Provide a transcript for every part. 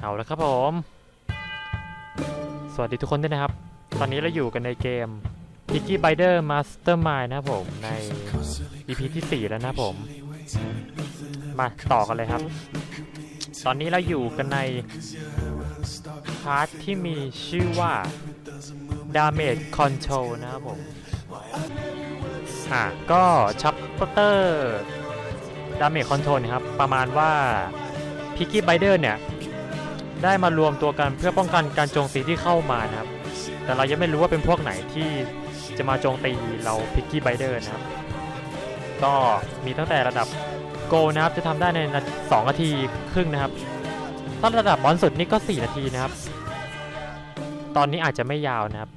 เอาละครับผม สวัสดีทุกคนด้วยนะครับ ตอนนี้เราอยู่กันในเกม Piggy Bider Mastermind นะครับผม ใน EP ที่ 4 แล้วนะผม มาต่อกันเลยครับ ตอนนี้เราอยู่กันใน พาร์ทที่มีชื่อว่า Damage Control นะครับผมอะก็ชัปเตอร์ Damage Control นะครับ ประมาณว่า Piggy Binder เนี่ยได้มารวมตัวกันเพื่อป้องกันการโจมตีที่เข้ามานะครับ แต่เรายังไม่รู้ว่าเป็นพวกไหนที่จะมาโจมตีเราพิกกี้ไบเดอร์นะครับ ก็มีตั้งแต่ระดับโกนะครับจะทำได้ในสองนาทีครึ่งนะครับถ้าระดับบอลสุดนี่ก็ 4 นาทีนะครับ ตอนนี้อาจจะไม่ยาวนะครับ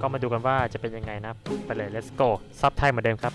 ก็มาดูกันว่าจะเป็นยังไงนะครับ ไปเลย let's go ซับไทยเหมือนเดิมครับ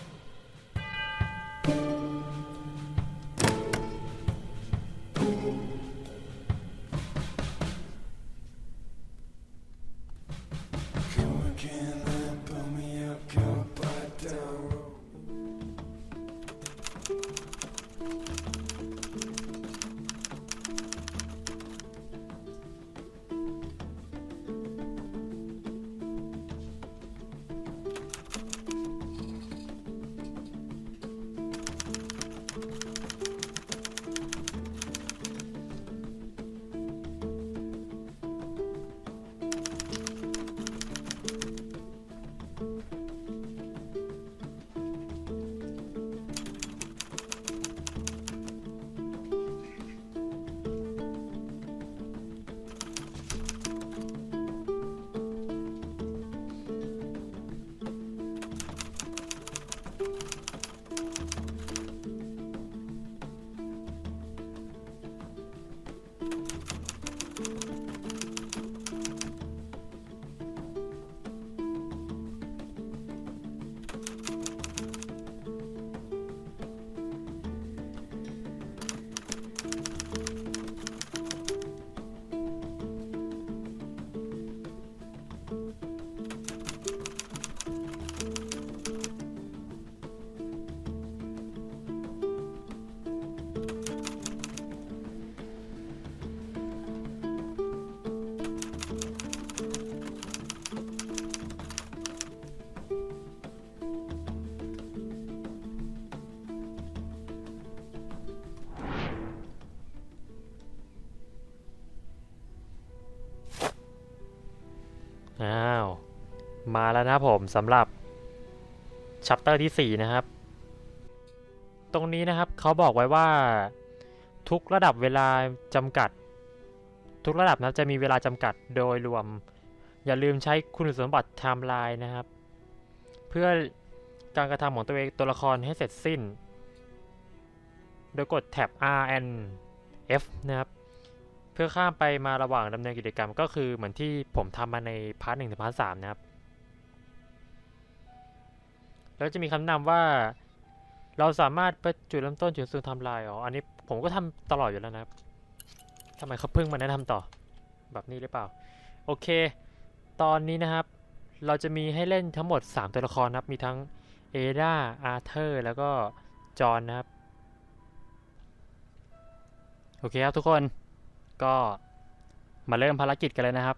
มาแล้วนะครับผมสำหรับชัปเตอร์ที่ 4 นะครับ ตรงนี้นะครับเขาบอกไว้ว่าทุกระดับเวลาจำกัด ทุกระดับนะจะมีเวลาจำกัดโดยรวม อย่าลืมใช้คุณสมบัติไทม์ไลน์นะครับ เพื่อการกระทำของตัวเองตัวละครให้เสร็จสิ้น โดยกดแท็บ R N F นะครับ เพื่อข้ามไปมาระหว่างดำเนินกิจกรรมก็คือเหมือนที่ผมทำมาในพาร์ทหนึ่งถึงพาร์ทสามนะครับ แล้วจะมีคำแนะนำว่า เราสามารถไปจุดเริ่มต้นจุดสูงทำลายอ๋ออันนี้ผมก็ทำตลอดอยู่แล้วนะครับทำไมเขาเพิ่งมาแนะนำต่อ แบบนี้หรือเปล่า โอเค ตอนนี้นะครับ เราจะมีให้เล่นทั้งหมด 3 ตัวละครนะครับ มีทั้งเอดาอาร์เธอร์ แล้วก็จอห์นนะครับ โอเคครับทุกคนก็มาเริ่มภารกิจกันเลยนะครับ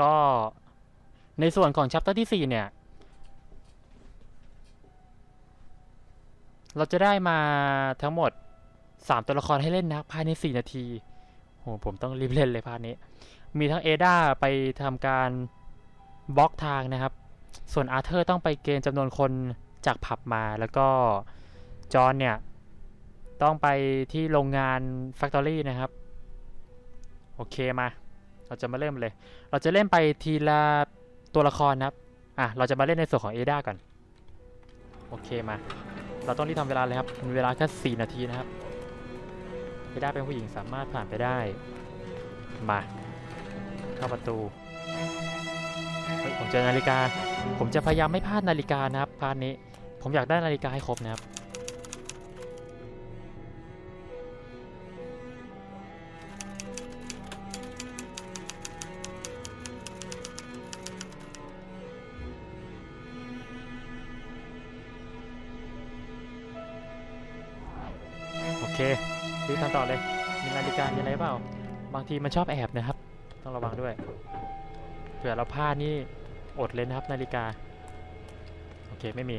ก็ในส่วนของชัปเตอร์ที่ 4 เนี่ย เราจะได้มาทั้งหมด 3 ตัวละครให้เล่นนะภายใน 4 นาทีโหผมต้องรีบเล่นเลยพาร์ทนี้ มีทั้งเอดาไปทำการบล็อกทางนะครับ ส่วนอาร์เธอร์ต้องไปเกณฑ์จำนวนคนจากผับมาแล้วก็จอห์นเนี่ย ต้องไปที่โรงงานแฟคทอรี่นะครับ โอเคมา เราจะมาเริ่มเลย เราจะเล่นไปทีละตัวละครนะครับ อะ เราจะมาเล่นในส่วนของเอดาก่อน โอเคมา เราต้องรีบทำเวลาเลยครับเวลาแค่4นาทีนะครับไม่ได้เป็นผู้หญิงสามารถผ่านไปได้ มาเข้าประตูผมเจอนาฬิกา ผมจะพยายามไม่พลาดนาฬิกานะครับพาร์ทนี้ ผมอยากได้นาฬิกาให้ครบนะครับ เครีบทำต่อเลยมีมีนาฬิกามีอะไรเปล่า บางทีมันชอบแอบนะครับ ต้องระวังด้วย เผื่อเราพลาดนี่อดเลยนะครับนาฬิกา โอเคไม่มี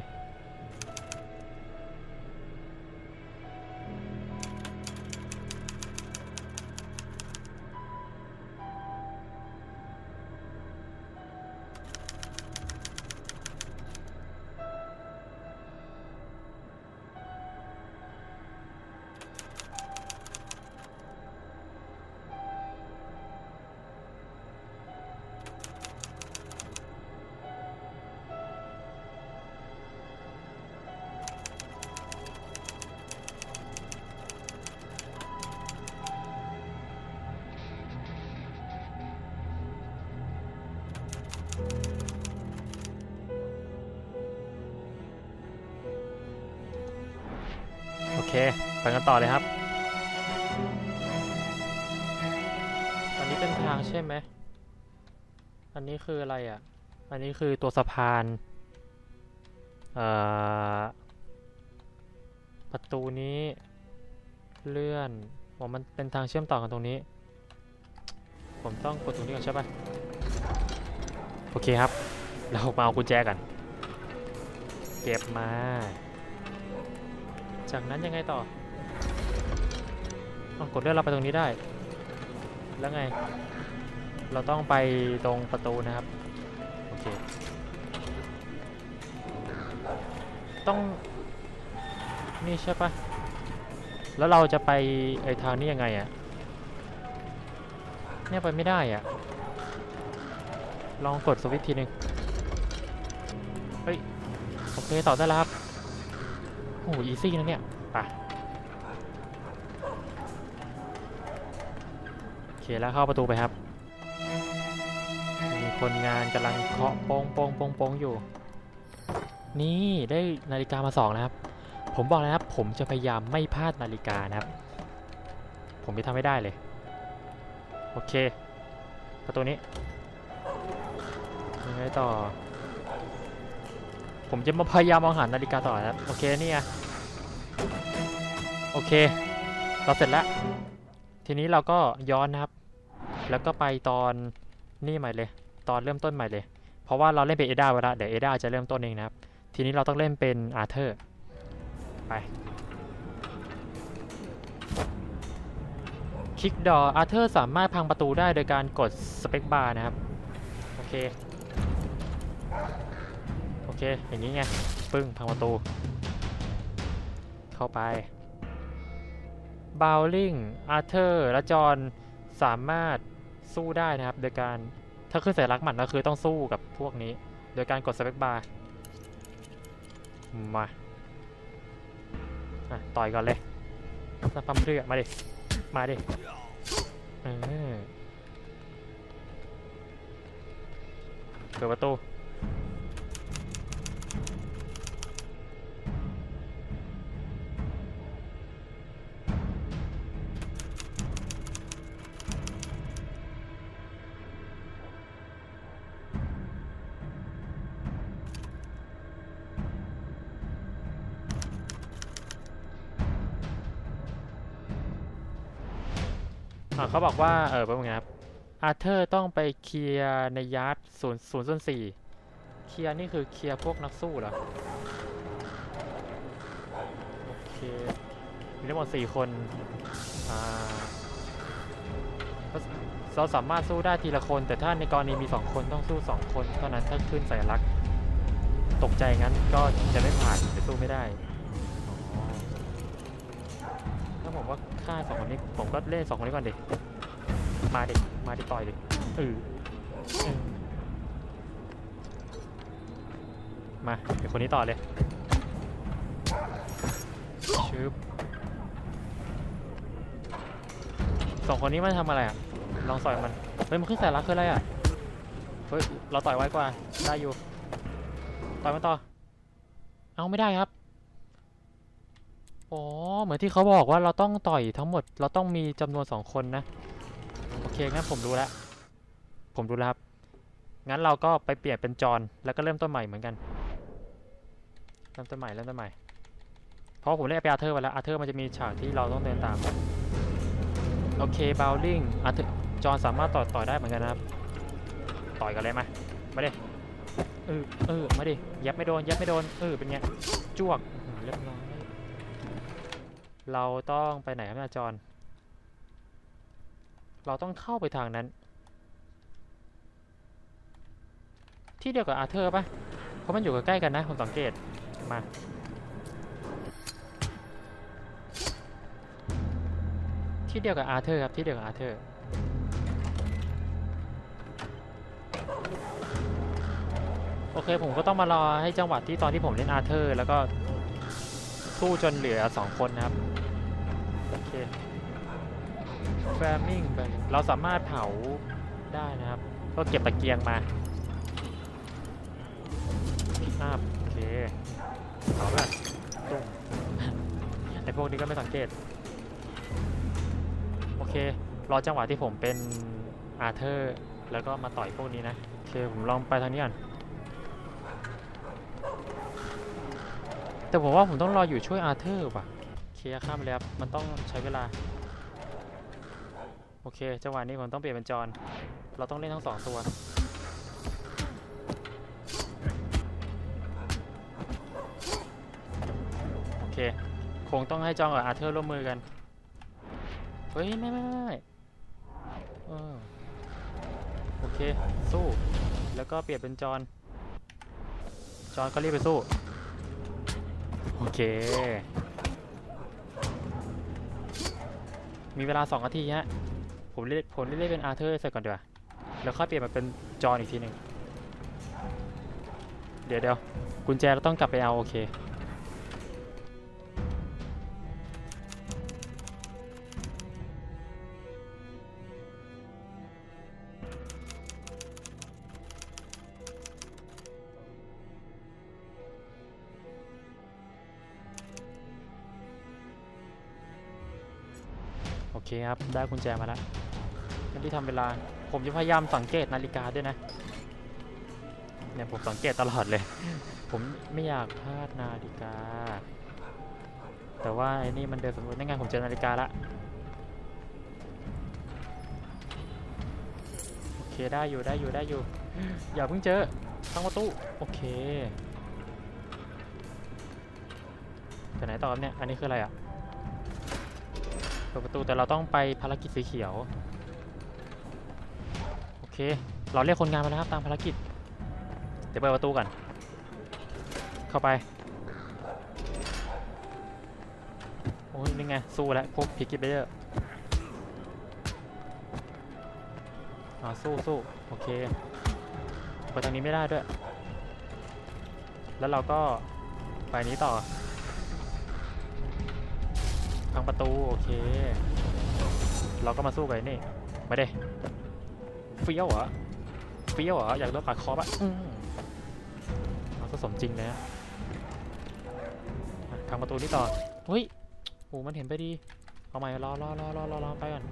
ไปกันต่อเลยครับอันนี้เป็นทางใช่ไหมอันนี้คืออะไรอะ อันนี้คือตัวสะพานเอ่อประตูนี้เลื่อนอ๋อมันเป็นทางเชื่อมต่อกันตรงนี้ ผมต้องกดตรงนี้ก่อนใช่ปะโอเคครับ เรามาเอากุญแจกัน เก็บมา จากนั้นยังไงต่ออาวกดเลื่อนเราไปตรงนี้ได้ แล้วไง เราต้องไปตรงประตูนะครับ โอเค ต้อง นี่ใช่ปะแล้วเราจะไปไอทางนี้ยังไงอะเนี่ยไปไม่ได้อะลองกดสวิตช์ทีนึง เฮ้ย โอเค ต่อได้แล้วครับโอ้อีซี่นะเนี่ยไปโอเคแล้วเข้าประตูไปครับ มีคนงานกำลังเคาะโปงโปงโปงโปงอยู่ นี่ได้นาฬิกามาสองนะครับ ผมบอกแล้วครับ ผมจะพยายามไม่พลาดนาฬิกานะครับ ผมจะทำให้ได้เลย โอเค ประตูนี้ยังไงต่อ ผมจะมาพยายามมองหานาฬิกาต่อนะครับโอเคนี่ไงโอเค เราเสร็จแล้ว ทีนี้เราก็ย้อนนะครับ แล้วก็ไปตอนนี่ใหม่เลย ตอนเริ่มต้นใหม่เลย เพราะว่าเราเล่นเป็นเอดาไว้แล้วเดี๋ยวเอดาจะเริ่มต้นเองนะครับ ทีนี้เราต้องเล่นเป็นอาร์เธอร์ไปคลิกดออาร์เธอร์สามารถพังประตูได้โดยการกดสเปคบาร์นะครับ โอเค เค อย่างนี้ไง ปึ้งพังประตู เข้าไปบาวลิงอาร์เธอร์และจอห์นสามารถสู้ได้นะครับ โดยการถ้าขึ้นสัญลักษณ์หมัดก็คือต้องสู้กับพวกนี้ โดยการกดสเปคบาร์มาต่อยก่อนเลยสัปั๊มเรือมาดิ มาดิเออเปิดประตู อ่าเขาบอกว่าเออเป็นไงครับอาเธอร์ต้องไปเคลียร์ในยาร์ดศูนย์ศูนย์ส่วนสี่เคลียร์นี่คือเคลียร์พวกนักสู้เหรอโอเคมีทั้งหมดสี่คนอ่าเราเราสามารถสู้ได้ทีละคน แต่ถ้าในกรณีมีสองคนต้องสู้สองคนเท่านั้นถ้าขึ้นสัญลักษณ์ตกใจงั้นก็จะไม่ผ่านจะสู้ไม่ได้ ถ้าผมว่าฆ่าสองคนนี้ผมก็เล่นสองคนนี้ก่อนดิมาดิมาดิต่อยดิเออมาเดี๋ยวคนนี้ต่อเลยชึบสองคนนี้มันทำอะไรอะลองต่อยมันเฮ้ยมันขึ้นสายลักคืออะไรอะเฮ้ยเราต่อยไว้กว่าได้อยู่ต่อยมันต่อเอาไม่ได้ครับ อ๋อเหมือนที่เขาบอกว่าเราต้องต่อยทั้งหมด เราต้องมีจำนวนสองคนนะ โอเคงั้นผมรู้แล้วผมรู้แล้วครับ งั้นเราก็ไปเปลี่ยนเป็นจอนแล้วก็เริ่มต้นใหม่เหมือนกัน เริ่มต้นใหม่เริ่มต้นใหม่ เพราะผมเล่นไปอาเธอร์ไปแล้วอาเธอร์มันจะมีฉากที่เราต้องเดินตาม โอเคบาวลิงอะถึงจอนสามารถต่อยต่อยได้เหมือนกันนะครับ ต่อยกันเลยมามาดิเออเออมาดิยับไม่โดนยับไม่โดน เออเป็นไงจ้วกเรียบร้อย เราต้องไปไหนครับเนี่ยจอห์นเราต้องเข้าไปทางนั้น ที่เดียวกับอาร์เธอร์ปะเพราะมันอยู่ใกล้กันนะผมสังเกตมาที่เดียวกับอาร์เธอร์ครับที่เดียวกับอาร์เธอร์โอเคผมก็ต้องมารอให้จังหวะที่ตอนที่ผมเล่นอาร์เธอร์ แล้วก็สู้จนเหลือ 2 คนนะครับ เคแฟมิงไป เราสามารถเผาได้นะครับ ก็เก็บตะเกียงมาพิกอัพโอเคเผาแบบตุ้มไอพวกนี้ก็ไม่สังเกต โอเค รอจังหวะที่ผมเป็นอาร์เธอร์ แล้วก็มาต่อยพวกนี้นะ โอเค ผมลองไปทางนี้ก่อน แต่ผมว่าผมต้องรออยู่ช่วยอาร์เธอร์ว่ะ เคข้ามไปเลยครับมันต้องใช้เวลา โอเคจังหวะนี้ผมต้องเปลี่ยนเป็นจอนเราต้องเล่นทั้งสองตัวโอเคคงต้องให้จอห์นกับอาร์เธอร์ร่วมมือกันเฮ้ยไม่ไม่ไม่ไม่เออโอเคสู้แล้วก็เปลี่ยนเป็นจอนจอนก็รีบไปสู้โอเค มีเวลา2นาทีฮะ ผมเล่นผมเล่นเป็นอาร์เธอร์เสร็จก่อนดีกว่าแล้วค่อยเปลี่ยนมาเป็นจอห์นอีกทีหนึ่งเดี๋ยวเดี๋ยวกุญแจเราต้องกลับไปเอาโอเค เคครับ ได้กุญแจมาแล้วไม่ได้ทำเวลา ผมจะพยายามสังเกตนาฬิกาด้วยนะ เนี่ยผมสังเกตตลอดเลย ผมไม่อยากพลาดนาฬิกา แต่ว่าไอ้นี่มันเดินสำรวจนั่นไงผมเจอนาฬิกาละ โอเคได้อยู่ได้อยู่ได้อยู่ อย่าเพิ่งเจอทั้งประตูโอเคไปไหนต่อครับเนี่ย อันนี้คืออะไรอะ เปิดประตูแต่เราต้องไปภารกิจสีเขียว โอเค เราเรียกคนงานมาแล้วครับตามภารกิจ เดี๋ยวเปิดประตูก่อน เข้าไป โอ้ยนี่ไง สู้แล้วพวกพิกกี้เบเยอร์อ่าสู้สู้โอเคไปทางนี้ไม่ได้ด้วย แล้วเราก็ไปนี้ต่อ งประตู โอเค เราก็มาสู้กับไอ้นี่มาเด้เฟี้ยวเหรอเฟี้ยวเหรออยากโดนปาดคอปะอืมเราก็สมจริงเลยนะอะพังประตูนี่ต่อเฮ้ยโอ้มันเห็นไปดี เอาใหม่รอรอรอรอรอรอไปก่อน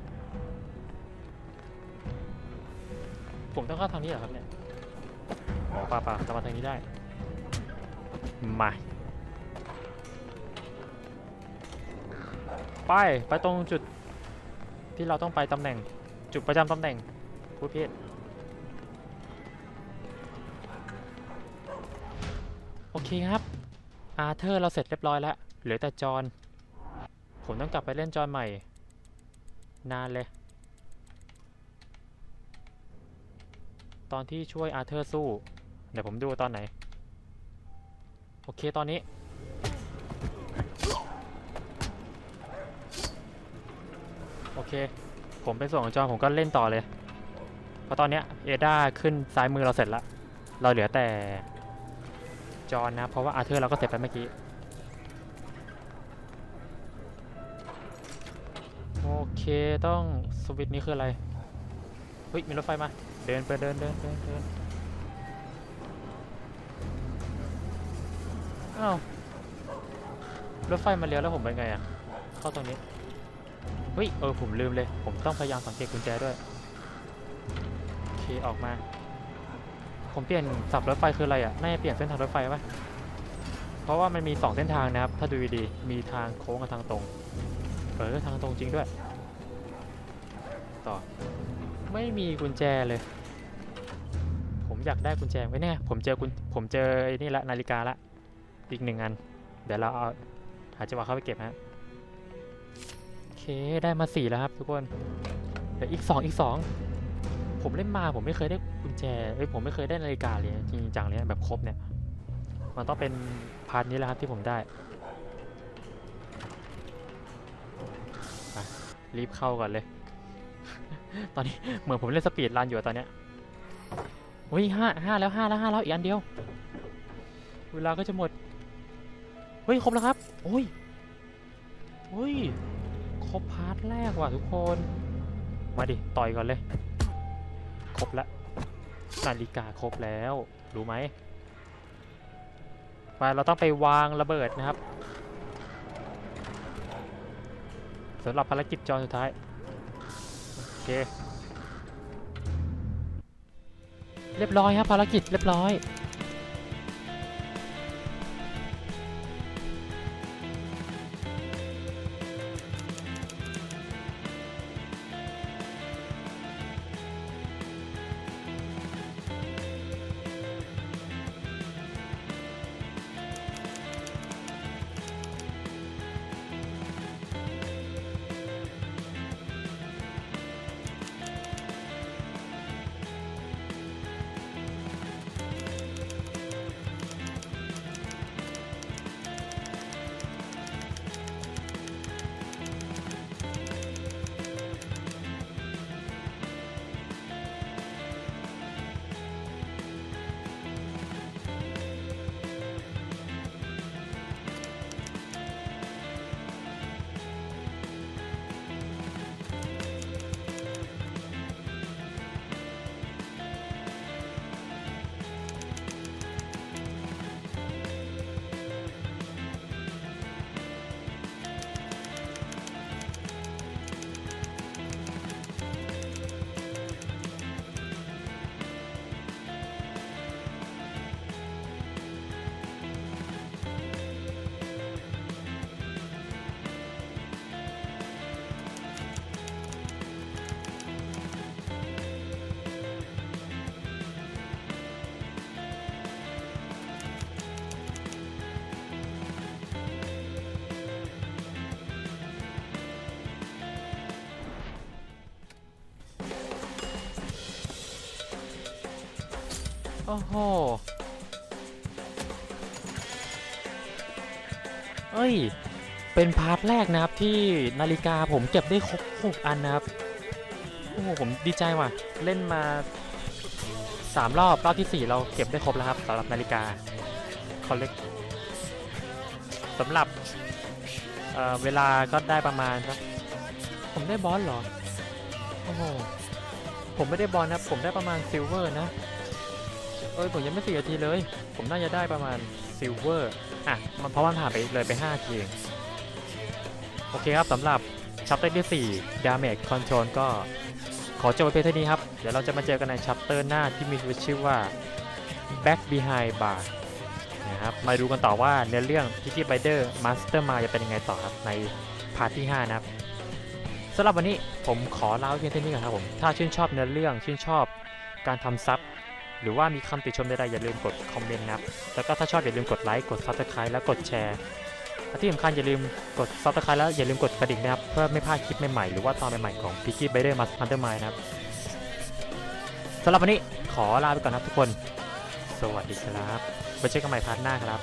ผมต้องเข้าทางนี้เหรอครับเนี่ยอ๋อป่าป่าเรามาทางนี้ได้มา ไป ไปตรงจุดที่เราต้องไปตำแหน่ง จุดประจำตำแหน่งผู้เพศโอเคครับ อาร์เธอร์เราเสร็จเรียบร้อยแล้ว เหลือแต่จอนผมต้องกลับไปเล่นจอนใหม่ นานเลย ตอนที่ช่วยอาร์เธอร์สู้ เดี๋ยวผมดูตอนไหน โอเคตอนนี้ โอเค ผมเป็นส่วนของจอนผมก็เล่นต่อเลย เพราะตอนเนี้ยเอดาขึ้นซ้ายมือเราเสร็จแล้วเราเหลือแต่จอนนะ เพราะว่าอาร์เธอร์เราก็เสร็จไปเมื่อกี้ โอเคต้องสวิตช์นี้คืออะไร เฮ้ย มีรถไฟมา เดินไปเดินเดินเดินเดินอ้าวรถไฟมาเลี้ยวแล้วผมเป็นไงอะ เข้าตรงนี้ เฮ้ย เออ ผมลืมเลย ผมต้องพยายามสังเกตกุญแจด้วย โอเค ออกมา ผมเปลี่ยนสับรถไฟคืออะไรอะ น่าจะเปลี่ยนเส้นทางรถไฟปะเพราะว่ามันมี 2 เส้นทางนะครับ ถ้าดูดีๆมีทางโค้งกับทางตรง เออ ทางตรงจริงด้วย ต่อ ไม่มีกุญแจเลย ผมอยากได้กุญแจไว้เนี่ยผมเจอกุญผมเจอไอ้นี่ละนาฬิกาละ อีกหนึ่งอัน เดี๋ยวเราเอาหาจังหวะเข้าไปเก็บฮะ ได้มาสี่แล้วครับทุกคนเดี๋ยวอีกสองอีกสองผมเล่นมาผมไม่เคยได้กุญแจเอ้ยผมไม่เคยได้นาฬิกาเลยจริงจังเลยแบบครบเนี่ยมันต้องเป็นพาร์ทนี้แหละครับที่ผมได้รีบเข้าก่อนเลย ตอนนี้เหมือนผมเล่นสปีดรันอยู่อะตอนเนี้ยอุ้ยห้าห้าแล้วห้าแล้วห้าแล้วอีกอันเดียว เวลาก็จะหมด เฮ้ยครบแล้วครับ โอ้ย โอ้ย ครบพาร์ทแรกว่ะทุกคน มาดิ ต่อยก่อนเลย ครบแล้วนาฬิกาครบแล้ว รู้ไหมไปเราต้องไปวางระเบิดนะครับสำหรับภารกิจจอสุดท้าย โอเค เรียบร้อยครับภารกิจเรียบร้อย โอ้โหเอ้ย เป็นพาร์ทแรกนะครับที่นาฬิกาผมเก็บได้ครบหกอันนะครับ โอ้โห ผมดีใจว่ะ เล่นมาสามรอบ รอบที่สี่เราเก็บได้ครบแล้วครับสำหรับนาฬิกาคอลเลกสำหรับเเวลาก็ได้ประมาณสักผมได้บอลเหรอ โอ้โห ผมไม่ได้บอลนะ ผมได้ประมาณซิลเวอร์นะ เอ้ยผมยังไม่สี่นาทีเลย ผมน่าจะได้ประมาณซิลเวอร์อะมันเพราะว่าผ่านไปเลยไป5ทีเองโอเคครับสำหรับชัปเตอร์ที่4 Damage Control ก็ขอจบไปเพียงเท่านี้ครับ เดี๋ยวเราจะมาเจอกันในชัปเตอร์หน้าที่มีชื่อว่า Back Behind Bar นะครับมาดูกันต่อว่าเนื้อเรื่อง Tiki Bider Master มาจะเป็นยังไงต่อครับในพาร์ทที่ 5 นะครับสำหรับวันนี้ผมขอลาเพียงเท่านี้ก่อนครับผม ถ้าชื่นชอบเนื้อเรื่องชื่นชอบการทำซับ หรือว่ามีคำติชมใดๆอย่าลืมกดคอมเมนต์นะครับ แล้วก็ถ้าชอบอย่าลืมกดไลค์ กด subscribe แล้วกดแชร์และที่สำคัญอย่าลืมกด subscribe แล้วอย่าลืมกดกระดิ่งนะครับ เพื่อไม่พลาดคลิปใหม่ๆ หรือว่าตอนใหม่ๆของ Piggy Bider Master Mind นะครับสำหรับวันนี้ขอลาไปก่อนนะครับทุกคน สวัสดีครับไว้เจอกันใหม่พาร์ทหน้าครับ